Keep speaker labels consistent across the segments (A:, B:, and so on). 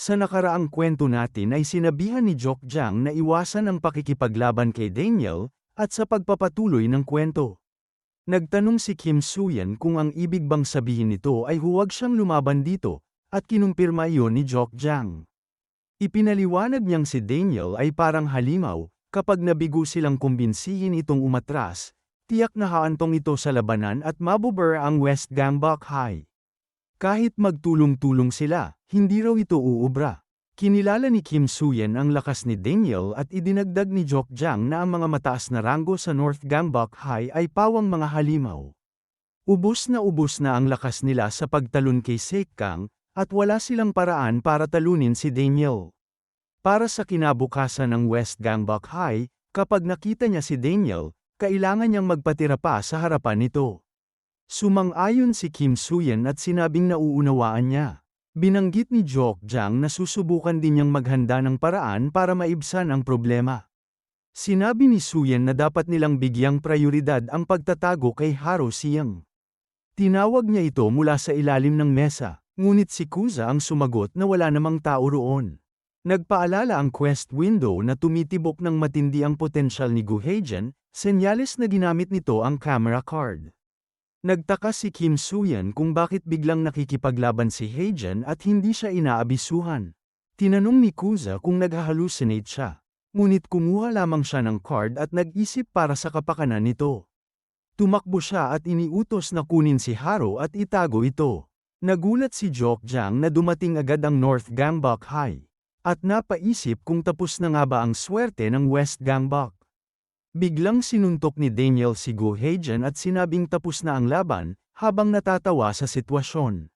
A: Sa nakaraang kwento natin ay sinabihan ni Jok Jang na iwasan ang pakikipaglaban kay Daniel, at sa pagpapatuloy ng kwento. Nagtanong si Kim Suyan kung ang ibig bang sabihin nito ay huwag siyang lumaban dito, at kinumpirma iyon ni Jok Jang. Ipinaliwanag niyang si Daniel ay parang halimaw, kapag nabigo silang kumbinsihin itong umatras, tiyak na haantong ito sa labanan at mabuber ang West Gambok High. Kahit magtulong-tulong sila, hindi raw ito uubra. Kinilala ni Kim Suyen ang lakas ni Daniel at idinagdag ni Jok Jang na ang mga mataas na ranggo sa North Gambok High ay pawang mga halimaw. Ubus na ubus na ang lakas nila sa pagtalon kay Sekang, at wala silang paraan para talunin si Daniel. Para sa kinabukasan ng West Gambok High, kapag nakita niya si Daniel, kailangan niyang magpatira pa sa harapan nito. Sumang-ayon si Kim Suyen at sinabing nauunawaan niya. Binanggit ni Jok Jang na susubukan din niyang maghanda ng paraan para maibsan ang problema. Sinabi ni Suyen na dapat nilang bigyang prioridad ang pagtatago kay Haro Siyang. Tinawag niya ito mula sa ilalim ng mesa, ngunit si Kuza ang sumagot na wala namang tao roon. Nagpaalala ang quest window na tumitibok ng matindi ang potensyal ni Gu Heijen, senyales na ginamit nito ang camera card. Nagtaka si Kim Suyan kung bakit biglang nakikipaglaban si Heijen at hindi siya inaabisuhan. Tinanong ni Kuza kung nag-hallucinate siya. Ngunit kumuha lamang siya ng card at nag-isip para sa kapakanan nito. Tumakbo siya at iniutos na kunin si Haro at itago ito. Nagulat si Jok Jang na dumating agad ang North Gambok High. At napaisip kung tapos na nga ba ang swerte ng West Gambok. Biglang sinuntok ni Daniel si Gu Heijan at sinabing tapos na ang laban, habang natatawa sa sitwasyon.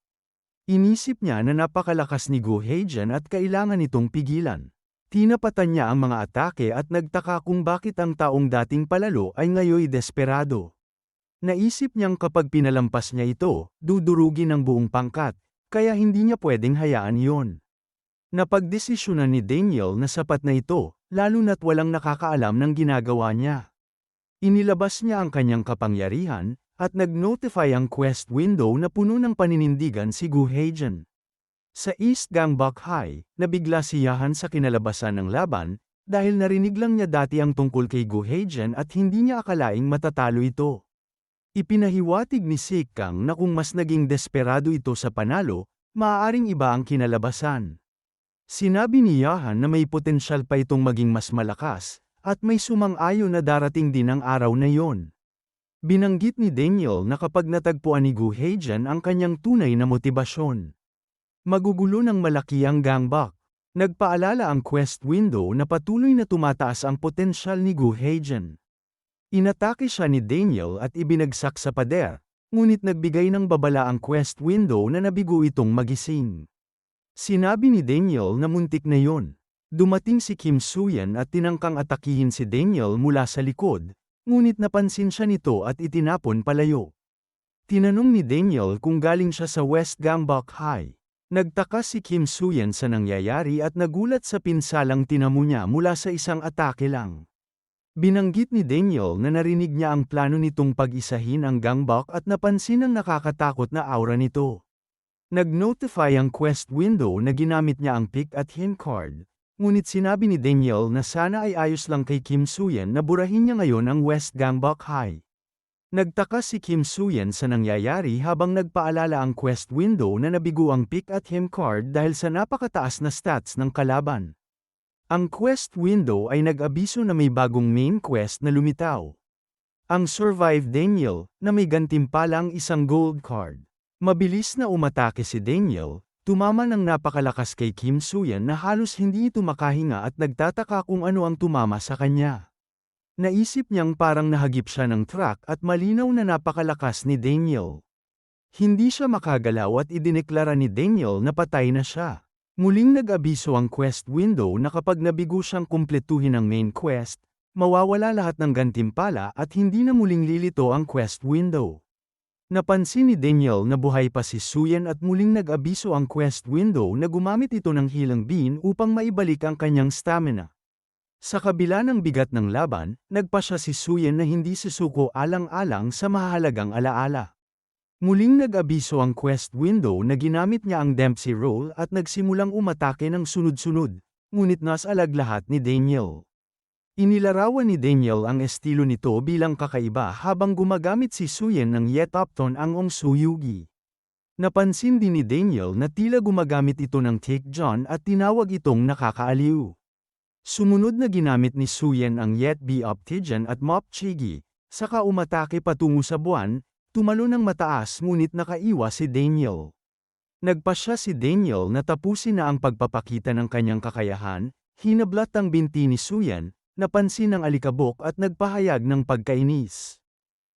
A: Inisip niya na napakalakas ni Gu Heijan at kailangan itong pigilan. Tinapatan niya ang mga atake at nagtaka kung bakit ang taong dating palalo ay ngayoy desperado. Naisip niyang kapag pinalampas niya ito, dudurugin ang buong pangkat, kaya hindi niya pwedeng hayaan yon. Napagdesisyonan ni Daniel na sapat na ito, lalo na't walang nakakaalam ng ginagawa niya. Inilabas niya ang kanyang kapangyarihan, at nag-notify ang quest window na puno ng paninindigan si Gu Heijen. Sa East Gangbok High, nabigla siyahan sa kinalabasan ng laban, dahil narinig lang niya dati ang tungkol kay Gu Heijen at hindi niya akalaing matatalo ito. Ipinahiwatig ni Sikang na kung mas naging desperado ito sa panalo, maaaring iba ang kinalabasan. Sinabi ni Yahan na may potensyal pa itong maging mas malakas, at may sumang-ayon na darating din ang araw na yon. Binanggit ni Daniel na kapag natagpuan ni Gu Heijan ang kanyang tunay na motibasyon. Magugulo ng malaki ang gangbak. Nagpaalala ang quest window na patuloy na tumataas ang potensyal ni Gu Heijan. Inatake siya ni Daniel at ibinagsak sa pader, ngunit nagbigay ng babala ang quest window na nabigo itong magising. Sinabi ni Daniel na muntik na yon. Dumating si Kim Suyan at tinangkang atakihin si Daniel mula sa likod, ngunit napansin siya nito at itinapon palayo. Tinanong ni Daniel kung galing siya sa West Gambok High. Nagtaka si Kim Suyan sa nangyayari at nagulat sa pinsalang tinamo niya mula sa isang atake lang. Binanggit ni Daniel na narinig niya ang plano nitong pag-isahin ang gangbok at napansin ang nakakatakot na aura nito. Nag-notify ang quest window na ginamit niya ang pick at hint card, ngunit sinabi ni Daniel na sana ay ayos lang kay Kim Suyen na burahin niya ngayon ang West Gangbok High. Nagtaka si Kim Suyen sa nangyayari habang nagpaalala ang quest window na nabigo ang pick at him card dahil sa napakataas na stats ng kalaban. Ang quest window ay nag-abiso na may bagong main quest na lumitaw. Ang Survive Daniel, na may gantimpalang isang gold card. Mabilis na umatake si Daniel, tumama ng napakalakas kay Kim Suyan na halos hindi ito makahinga at nagtataka kung ano ang tumama sa kanya. Naisip niyang parang nahagip siya ng truck at malinaw na napakalakas ni Daniel. Hindi siya makagalaw at idineklara ni Daniel na patay na siya. Muling nag-abiso ang quest window na kapag nabigo siyang kumpletuhin ang main quest, mawawala lahat ng gantimpala at hindi na muling lilito ang quest window. Napansin ni Daniel na buhay pa si Suyan at muling nag-abiso ang quest window na gumamit ito ng healing bean upang maibalik ang kanyang stamina. Sa kabila ng bigat ng laban, nagpa siya si Suyan na hindi susuko alang-alang sa mahalagang alaala. Muling nag-abiso ang quest window na ginamit niya ang Dempsey roll at nagsimulang umatake ng sunod-sunod, ngunit nas alag lahat ni Daniel. Inilarawan ni Daniel ang estilo nito bilang kakaiba habang gumagamit si Suyen ng Yetopton ang Ong Suyugi. Napansin din ni Daniel na tila gumagamit ito ng Take John at tinawag itong nakakaaliw. Sumunod na ginamit ni Suyen ang Yet Be Optijan at Mop Chigi, saka umatake patungo sa buwan, tumalo ng mataas ngunit nakaiwas si Daniel. Nagpasya si Daniel na tapusin na ang pagpapakita ng kanyang kakayahan, hinablat ang binti ni Suyan, napansin ng alikabok at nagpahayag ng pagkainis.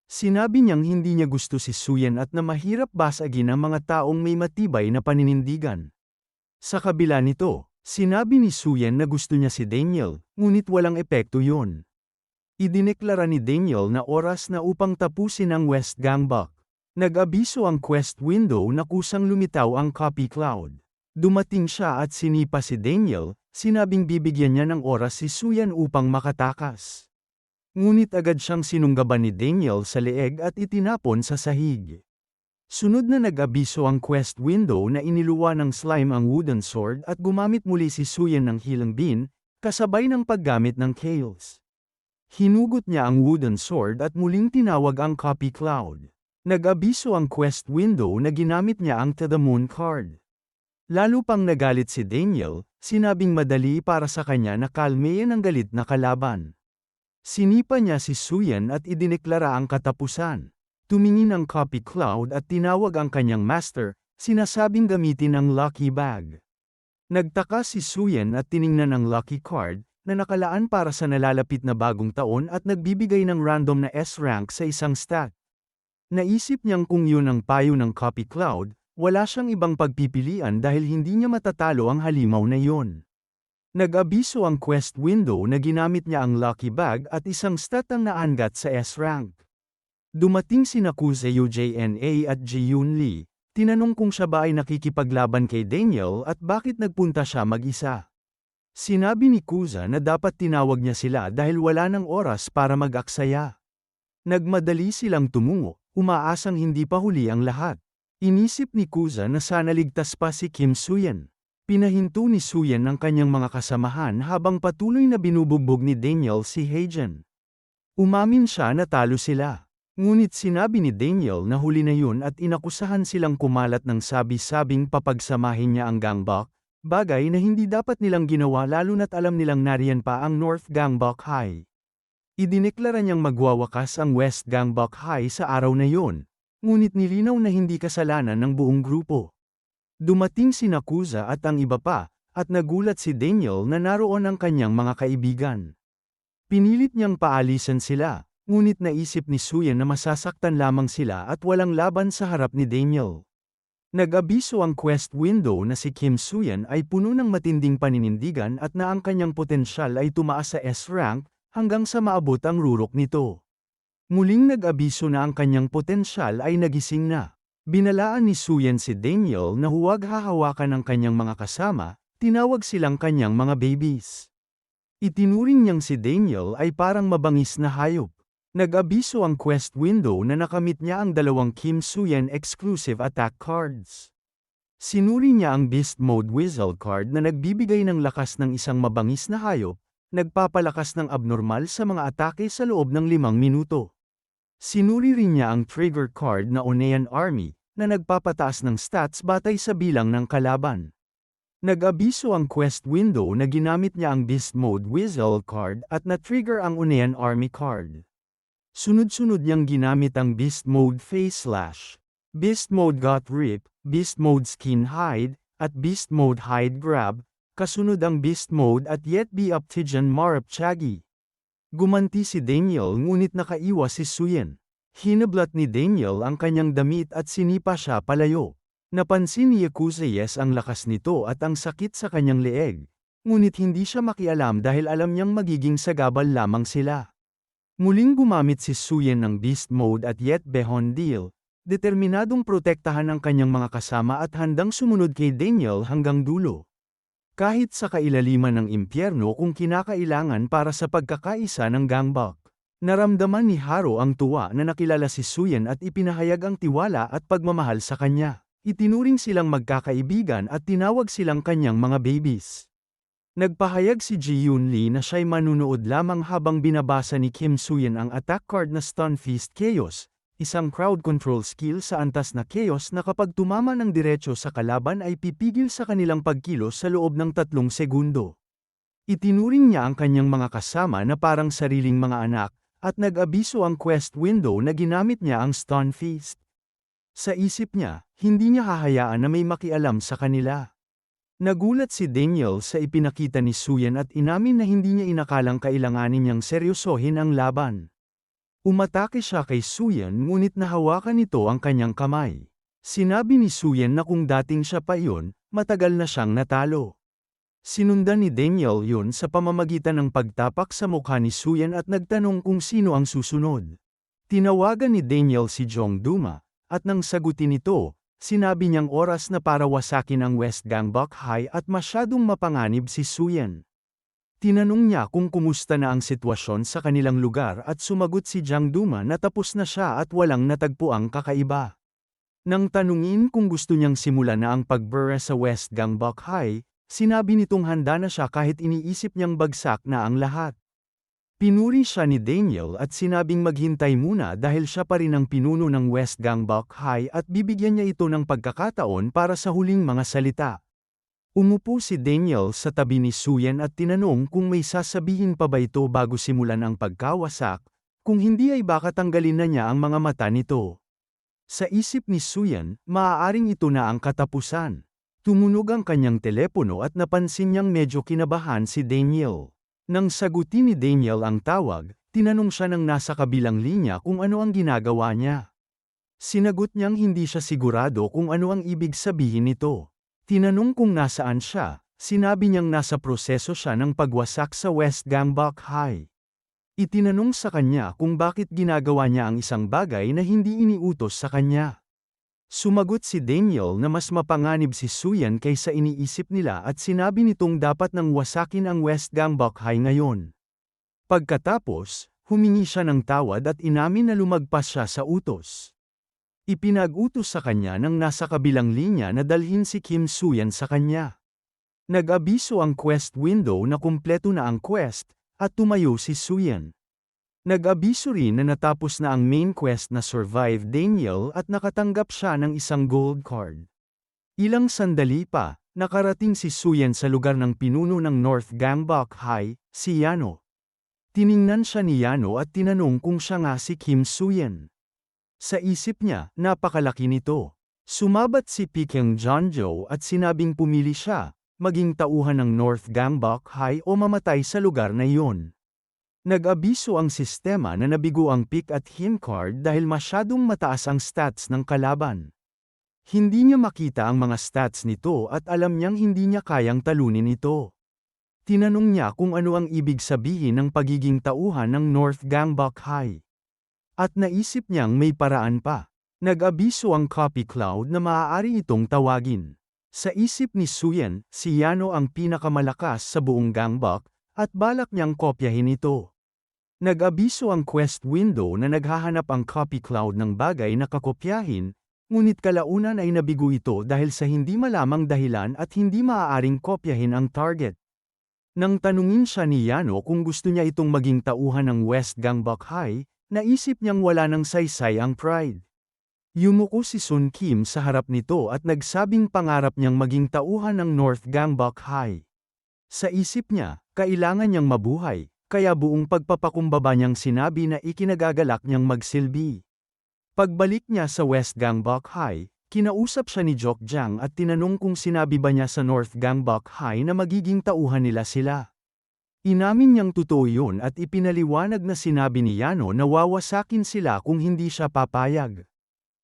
A: Sinabi niyang hindi niya gusto si Suyan at na mahirap basagin ang mga taong may matibay na paninindigan. Sa kabila nito, sinabi ni Suyan na gusto niya si Daniel, ngunit walang epekto yun. Idineklara ni Daniel na oras na upang tapusin ang West Gangbuk. Nag-abiso ang quest window na kusang lumitaw ang copy cloud. Dumating siya at sinipa si Daniel, sinabing bibigyan niya ng oras si Suyan upang makatakas. Ngunit agad siyang sinunggaban ni Daniel sa leeg at itinapon sa sahig. Sunod na nag-abiso ang quest window na iniluwa ng slime ang wooden sword at gumamit muli si Suyan ng healing bean, kasabay ng paggamit ng chaos. Hinugot niya ang wooden sword at muling tinawag ang copy cloud. Nag-abiso ang quest window na ginamit niya ang To the Moon card. Lalo pang nagalit si Daniel, sinabing madali para sa kanya na kalmeyan ang galit na kalaban. Sinipa niya si Suyan at idineklara ang katapusan. Tumingin ang copy cloud at tinawag ang kanyang master, sinasabing gamitin ang lucky bag. Nagtaka si Suyan at tiningnan ang lucky card, na nakalaan para sa nalalapit na bagong taon at nagbibigay ng random na S-rank sa isang stat. Naisip niyang kung yun ang payo ng copy cloud, wala siyang ibang pagpipilian dahil hindi niya matatalo ang halimaw na yun. Nag-abiso ang quest window na ginamit niya ang lucky bag at isang stat ang naangat sa S-rank. Dumating si Nakuze UJNA at Jiyun Lee, tinanong kung siya ba ay nakikipaglaban kay Daniel at bakit nagpunta siya mag-isa. Sinabi ni Kuza na dapat tinawag niya sila dahil wala ng oras para mag-aksaya. Nagmadali silang tumungo, umaasang hindi pa huli ang lahat. Inisip ni Kuza na sana ligtas pa si Kim Suyan. Pinahinto ni Suyan ang kanyang mga kasamahan habang patuloy na binubugbog ni Daniel si Heijen. Umamin siya na talo sila. Ngunit sinabi ni Daniel na huli na yun at inakusahan silang kumalat ng sabi-sabing papagsamahin niya ang gangbok, bagay na hindi dapat nilang ginawa lalo na't alam nilang nariyan pa ang North Gangbok High. Idineklara niyang magwawakas ang West Gangbok High sa araw na yun, ngunit nilinaw na hindi kasalanan ng buong grupo. Dumating si Nakuza at ang iba pa, at nagulat si Daniel na naroon ang kanyang mga kaibigan. Pinilit niyang paalisan sila, ngunit naisip ni Suyan na masasaktan lamang sila at walang laban sa harap ni Daniel. Nag-abiso ang quest window na si Kim Suyan ay puno ng matinding paninindigan at na ang kanyang potensyal ay tumaas sa S-rank, hanggang sa maabot ang rurok nito. Muling nag-abiso na ang kanyang potensyal ay nagising na. Binalaan ni Suyan si Daniel na huwag hahawakan ng kanyang mga kasama, tinawag silang kanyang mga babies. Itinuring niyang si Daniel ay parang mabangis na hayop. Nag-abiso ang quest window na nakamit niya ang dalawang Kim Suyan exclusive attack cards. Sinuri niya ang Beast Mode Whistle card na nagbibigay ng lakas ng isang mabangis na hayop, nagpapalakas ng abnormal sa mga atake sa loob ng limang minuto. Sinuri rin niya ang trigger card na Onean Army, na nagpapataas ng stats batay sa bilang ng kalaban. Nag-abiso ang quest window na ginamit niya ang Beast Mode Whistle card at na-trigger ang Onean Army card. Sunod-sunod niyang ginamit ang Beast Mode Face Slash, Beast Mode Gut Rip, Beast Mode Skin Hide, at Beast Mode Hide Grab, kasunod ang Beast Mode at Yet Be Optijan Marap Chagi. Gumanti si Daniel ngunit nakaiwas si Suyen. Hinablat ni Daniel ang kanyang damit at sinipa siya palayo. Napansin ni Yakuzayes ang lakas nito at ang sakit sa kanyang leeg. Ngunit hindi siya makialam dahil alam niyang magiging sagabal lamang sila. Muling gumamit si Suyen ng Beast Mode at Yet Behon Deal, determinadong protektahan ang kanyang mga kasama at handang sumunod kay Daniel hanggang dulo. Kahit sa kailaliman ng impyerno kung kinakailangan para sa pagkakaisa ng gangbok. Naramdaman ni Haro ang tuwa na nakilala si Suyen at ipinahayag ang tiwala at pagmamahal sa kanya. Itinuring silang magkakaibigan at tinawag silang kanyang mga babies. Nagpahayag si Ji Yun Lee na siya'y manunood lamang habang binabasa ni Kim Suyen ang attack card na Stun Feast Chaos, isang crowd control skill sa antas na chaos na kapag tumama ng diretso sa kalaban ay pipigil sa kanilang pagkilos sa loob ng tatlong segundo. Itinuring niya ang kanyang mga kasama na parang sariling mga anak, at nag-abiso ang quest window na ginamit niya ang Stun Feast. Sa isip niya, hindi niya hahayaan na may makialam sa kanila. Nagulat si Daniel sa ipinakita ni Suyan at inamin na hindi niya inakalang kailanganin niyang seryosohin ang laban. Umatake siya kay Suyan ngunit nahawakan nito ang kanyang kamay. Sinabi ni Suyan na kung dating siya pa iyon, matagal na siyang natalo. Sinundan ni Daniel yun sa pamamagitan ng pagtapak sa mukha ni Suyan at nagtanong kung sino ang susunod. Tinawagan ni Daniel si Jong Duma, at nang sagutin ito, Sinabi niyang oras na para wasakin ang West Gangbuk High at masyadong mapanganib si Suyen. Tinanong niya kung kumusta na ang sitwasyon sa kanilang lugar at sumagot si Jiang Duma na tapos na siya at walang natagpuang kakaiba. Nang tanungin kung gusto niyang simula na ang pagbura sa West Gangbuk High, sinabi nitong handa na siya kahit iniisip niyang bagsak na ang lahat. Pinuri siya ni Daniel at sinabing maghintay muna dahil siya pa rin ang pinuno ng West Gangbuk High at bibigyan niya ito ng pagkakataon para sa huling mga salita. Umupo si Daniel sa tabi ni Suyen at tinanong kung may sasabihin pa ba ito bago simulan ang pagkawasak, kung hindi ay baka tanggalin na niya ang mga mata nito. Sa isip ni Suyan, maaaring ito na ang katapusan. Tumunog ang kanyang telepono at napansin niyang medyo kinabahan si Daniel. Nang sagutin ni Daniel ang tawag, tinanong siya ng nasa kabilang linya kung ano ang ginagawa niya. Sinagot niyang hindi siya sigurado kung ano ang ibig sabihin nito. Tinanong kung nasaan siya, sinabi niyang nasa proseso siya ng pagwasak sa West Gangbuk High. Itinanong sa kanya kung bakit ginagawa niya ang isang bagay na hindi iniutos sa kanya. Sumagot si Daniel na mas mapanganib si Suyan kaysa iniisip nila at sinabi nitong dapat nang wasakin ang West Gangbuk High ngayon. Pagkatapos, humingi siya ng tawad at inamin na lumagpas siya sa utos. Ipinag-utos sa kanya ng nasa kabilang linya na dalhin si Kim Suyan sa kanya. Nag-abiso ang quest window na kumpleto na ang quest, at tumayo si Suyan. Nag-abiso rin na natapos na ang main quest na Survive Daniel at nakatanggap siya ng isang gold card. Ilang sandali pa, nakarating si Suyen sa lugar ng pinuno ng North Gangbuk High, si Yano. Tiningnan siya ni Yano at tinanong kung siya nga si Kim Suyen. Sa isip niya, napakalaki nito. Sumabat si Pikeng Johnjo at sinabing pumili siya, maging tauhan ng North Gangbuk High o mamatay sa lugar na iyon. Nag-abiso ang sistema na nabigo ang pick at him card dahil masyadong mataas ang stats ng kalaban. Hindi niya makita ang mga stats nito at alam niyang hindi niya kayang talunin ito. Tinanong niya kung ano ang ibig sabihin ng pagiging tauhan ng North Gangbuk High. At naisip niyang may paraan pa. Nag-abiso ang copy cloud na maaari itong tawagin. Sa isip ni Suyen, si Yano ang pinakamalakas sa buong Gangbuk, at balak niyang kopyahin ito. Nag-abiso ang quest window na naghahanap ang copy cloud ng bagay na kakopyahin, ngunit kalaunan ay nabigo ito dahil sa hindi malamang dahilan at hindi maaaring kopyahin ang target. Nang tanungin siya ni Yano kung gusto niya itong maging tauhan ng West Gangbuk High, naisip niyang wala ng saysay ang pride. Yumuko si Sun Kim sa harap nito at nagsabing pangarap niyang maging tauhan ng North Gangbuk High. Sa isip niya, kailangan niyang mabuhay, kaya buong pagpapakumbaba niyang sinabi na ikinagagalak niyang magsilbi. Pagbalik niya sa West Gangbuk High, kinausap siya ni Jok Jiang at tinanong kung sinabi ba niya sa North Gangbuk High na magiging tauhan nila sila. Inamin niyang totoo yun at ipinaliwanag na sinabi ni Yano na wawasakin sila kung hindi siya papayag.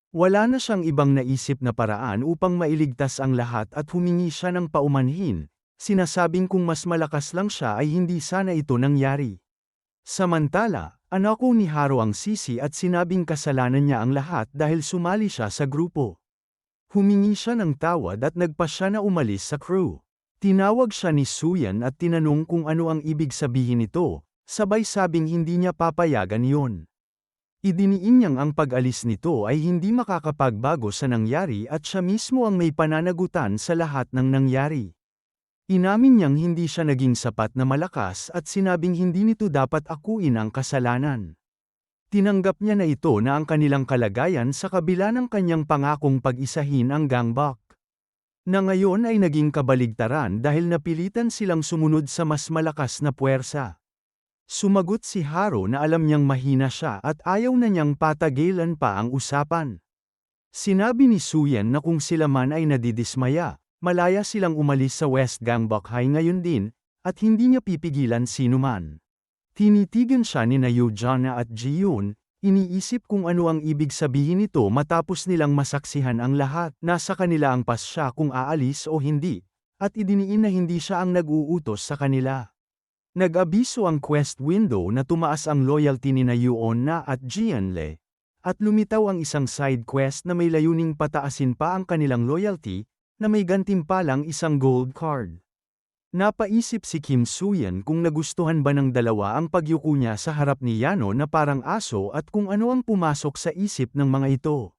A: Wala na siyang ibang naisip na paraan upang mailigtas ang lahat at humingi siya ng paumanhin, Sinasabing kung mas malakas lang siya ay hindi sana ito nangyari. Samantala, anako ni Haro ang sisi at sinabing kasalanan niya ang lahat dahil sumali siya sa grupo. Humingi siya ng tawad at nagpa siya na umalis sa crew. Tinawag siya ni Suyan at tinanong kung ano ang ibig sabihin nito. sabay sabing hindi niya papayagan yon. Idiniin niyang ang pag-alis nito ay hindi makakapagbago sa nangyari at siya mismo ang may pananagutan sa lahat ng nangyari. Inamin niyang hindi siya naging sapat na malakas at sinabing hindi nito dapat akuin ang kasalanan. Tinanggap niya na ito na ang kanilang kalagayan sa kabila ng kanyang pangakong pag-isahin ang gangbak. Na ngayon ay naging kabaligtaran dahil napilitan silang sumunod sa mas malakas na puwersa. Sumagot si Haro na alam niyang mahina siya at ayaw na niyang patagilan pa ang usapan. Sinabi ni Suyen na kung sila man ay nadidismaya, malaya silang umalis sa West Gangbok High ngayon din, at hindi niya pipigilan sino man. Tinitigan siya ni Nayu Jana at Jiyun, iniisip kung ano ang ibig sabihin nito matapos nilang masaksihan ang lahat, nasa kanila ang pasya kung aalis o hindi, at idiniin na hindi siya ang nag-uutos sa kanila. Nag-abiso ang quest window na tumaas ang loyalty ni na Yuon na at Jianle, at lumitaw ang isang side quest na may layuning pataasin pa ang kanilang loyalty, na may gantimpalang isang gold card. Napaisip si Kim Suyan kung nagustuhan ba ng dalawa ang pagyuko niya sa harap ni Yano na parang aso at kung ano ang pumasok sa isip ng mga ito.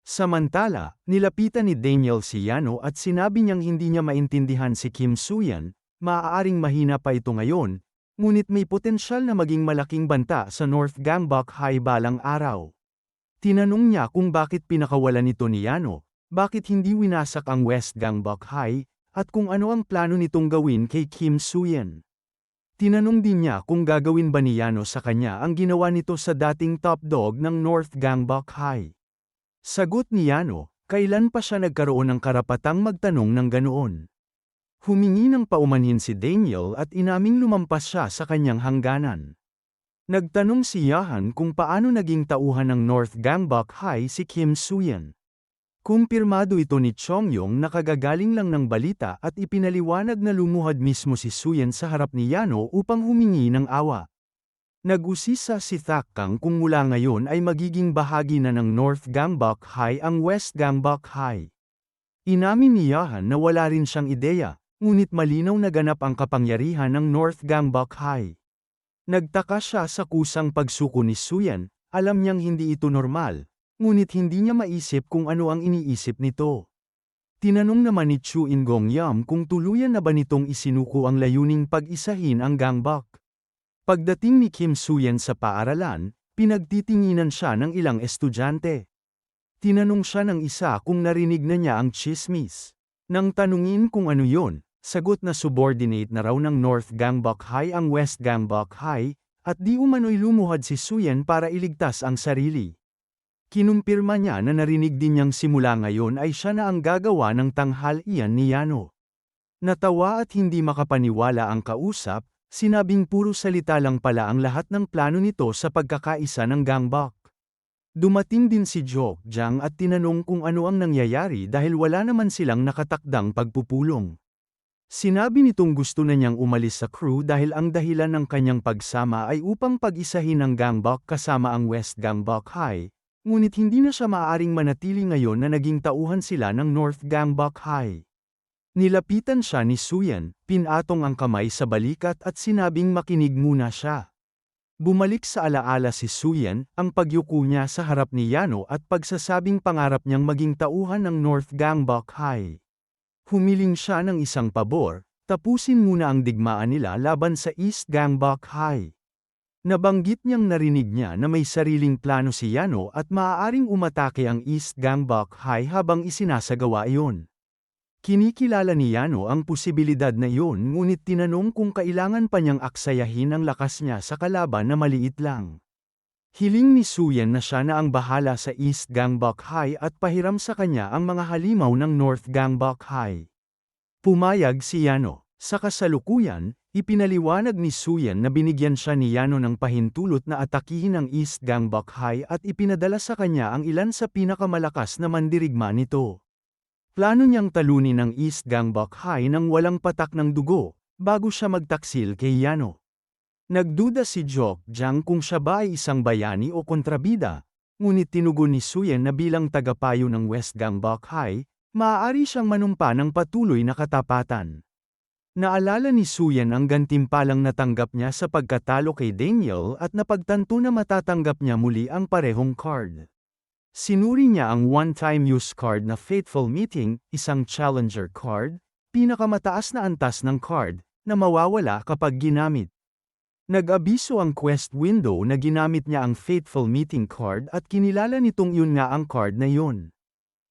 A: Samantala, nilapitan ni Daniel si Yano at sinabi niyang hindi niya maintindihan si Kim Suyan, Maaaring mahina pa ito ngayon, ngunit may potensyal na maging malaking banta sa North Gangbok High balang araw. Tinanong niya kung bakit pinakawalan ito ni Yano, bakit hindi winasak ang West Gangbok High, at kung ano ang plano nitong gawin kay Kim Suyen. Tinanong din niya kung gagawin ba ni Yano sa kanya ang ginawa nito sa dating top dog ng North Gangbok High. Sagot ni Yano, kailan pa siya nagkaroon ng karapatang magtanong ng ganoon. Humingi ng paumanhin si Daniel at inaming lumampas siya sa kanyang hangganan. Nagtanong si Yahan kung paano naging tauhan ng North Gangbok High si Kim Suyan. Kumpirmado ito ni Chongyong na kagagaling lang ng balita at ipinaliwanag na lumuhad mismo si Suyan sa harap ni Yano upang humingi ng awa. Nag-usisa si Thakkang kung mula ngayon ay magiging bahagi na ng North Gangbok High ang West Gangbok High. Inamin ni Yahan na wala rin siyang ideya, ngunit malinaw na ganap ang kapangyarihan ng North Gangbok High. Nagtaka siya sa kusang pagsuko ni Suyan, alam niyang hindi ito normal, ngunit hindi niya maisip kung ano ang iniisip nito. Tinanong naman ni Chu Ingong Yam kung tuluyan na ba nitong isinuko ang layuning pag-isahin ang gangbok. Pagdating ni Kim Suyan sa paaralan, pinagtitinginan siya ng ilang estudyante. Tinanong siya ng isa kung narinig na niya ang chismis. Nang tanungin kung ano yon, Sagot na subordinate na raw ng North Gangbok High ang West Gangbok High, at di umano'y lumuhad si Suyen para iligtas ang sarili. Kinumpirma niya na narinig din niyang simula ngayon ay siya na ang gagawa ng tanghal iyan ni Yano. Natawa at hindi makapaniwala ang kausap, sinabing puro salita lang pala ang lahat ng plano nito sa pagkakaisa ng gangbok. Dumating din si Jo Jiang at tinanong kung ano ang nangyayari dahil wala naman silang nakatakdang pagpupulong. Sinabi nitong gusto na niyang umalis sa crew dahil ang dahilan ng kanyang pagsama ay upang pag-isahin ang gangbok kasama ang West Gangbok High, ngunit hindi na siya maaaring manatili ngayon na naging tauhan sila ng North Gangbok High. Nilapitan siya ni Suyan, pinatong ang kamay sa balikat at sinabing makinig muna siya. Bumalik sa alaala si Suyan, ang pagyuko niya sa harap ni Yano at pagsasabing pangarap niyang maging tauhan ng North Gangbok High. Humiling siya ng isang pabor, tapusin muna ang digmaan nila laban sa East Gangbok High. Nabanggit niyang narinig niya na may sariling plano si Yano at maaaring umatake ang East Gangbok High habang isinasagawa iyon. Kinikilala ni Yano ang posibilidad na iyon ngunit tinanong kung kailangan pa niyang aksayahin ang lakas niya sa kalaban na maliit lang. Hiling ni Suyan na siya na ang bahala sa East Gangbok High at pahiram sa kanya ang mga halimaw ng North Gangbok High. Pumayag si Yano. Sa kasalukuyan, ipinaliwanag ni Suyan na binigyan siya ni Yano ng pahintulot na atakihin ang East Gangbok High at ipinadala sa kanya ang ilan sa pinakamalakas na mandirigma nito. Plano niyang talunin ang East Gangbok High nang walang patak ng dugo, bago siya magtaksil kay Yano. Nagduda si Jok Jiang kung siya ba ay isang bayani o kontrabida, ngunit tinugon ni Suyen na bilang tagapayo ng West Gangbok High, maaari siyang manumpa ng patuloy na katapatan. Naalala ni Suyan ang gantimpalang natanggap niya sa pagkatalo kay Daniel at napagtanto na matatanggap niya muli ang parehong card. Sinuri niya ang one-time use card na Faithful Meeting, isang challenger card, pinakamataas na antas ng card, na mawawala kapag ginamit. Nag-abiso ang quest window na ginamit niya ang Faithful Meeting card at kinilala nitong yun nga ang card na yun.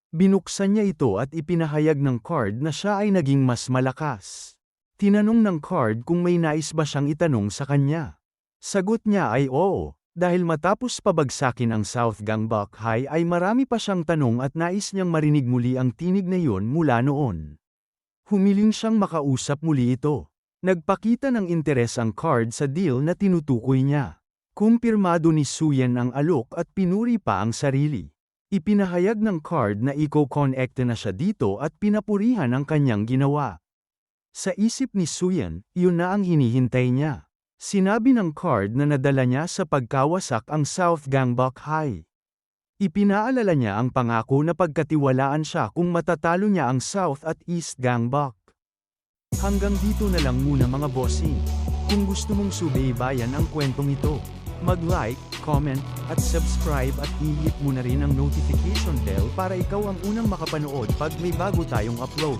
A: Binuksan niya ito at ipinahayag ng card na siya ay naging mas malakas. Tinanong ng card kung may nais ba siyang itanong sa kanya. Sagot niya ay oo, dahil matapos pabagsakin ang South Gangbuk High ay marami pa siyang tanong at nais niyang marinig muli ang tinig na yon mula noon. Humiling siyang makausap muli ito. Nagpakita ng interes ang card sa deal na tinutukoy niya. Kumpirmado ni Suyen ang alok at pinuri pa ang sarili. Ipinahayag ng card na iko-connect na siya dito at pinapurihan ang kanyang ginawa. Sa isip ni Suyan, yun na ang hinihintay niya. Sinabi ng card na nadala niya sa pagkawasak ang South Gangbuk High. Ipinaalala niya ang pangako na pagkatiwalaan siya kung matatalo niya ang South at East Gangbuk. Hanggang dito na lang muna mga bossing. Kung gusto mong subaybayan ang kwentong ito, mag-like, comment, at subscribe at i-hit mo na rin ang notification bell para ikaw ang unang makapanood pag may bago tayong upload.